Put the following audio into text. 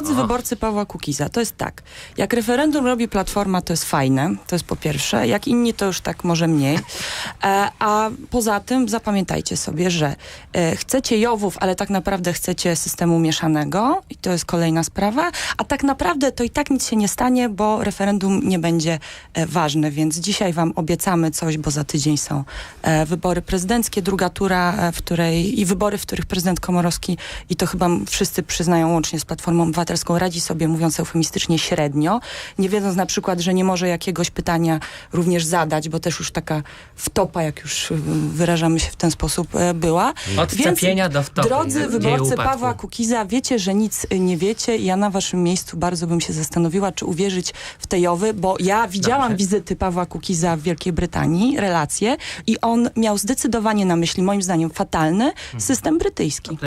Drodzy wyborcy Pawła Kukiza, to jest tak. Jak referendum robi Platforma, to jest fajne, to jest po pierwsze. Jak inni, to już tak może mniej. E, a poza tym zapamiętajcie sobie, że e, chcecie Jowów, ale tak naprawdę chcecie systemu mieszanego i to jest kolejna sprawa. A tak naprawdę to i tak nic się nie stanie, bo referendum nie będzie e, ważne, więc dzisiaj wam obiecamy coś, bo za tydzień są e, wybory prezydenckie, druga tura, e, w której i wybory, w których prezydent Komorowski i to chyba wszyscy przyznają łącznie z Platformą Obywatelską radzi sobie, mówiąc eufemistycznie, średnio, nie wiedząc na przykład, że nie może jakiegoś pytania również zadać, bo też już taka wtopa, jak już y, wyrażamy się w ten sposób, e, była. Od wcepienia do wtopy. Drodzy wyborcy. Pawła Kukiza, wiecie, że nic y, nie wiecie. Ja na waszym miejscu bardzo bym się zastanowiła, czy uwierzyć w te Jowy, bo ja widziałam Dobrze. wizyty Pawła Kukiza w Wielkiej Brytanii, relacje i on miał zdecydowanie na myśli, moim zdaniem, fatalny system brytyjski.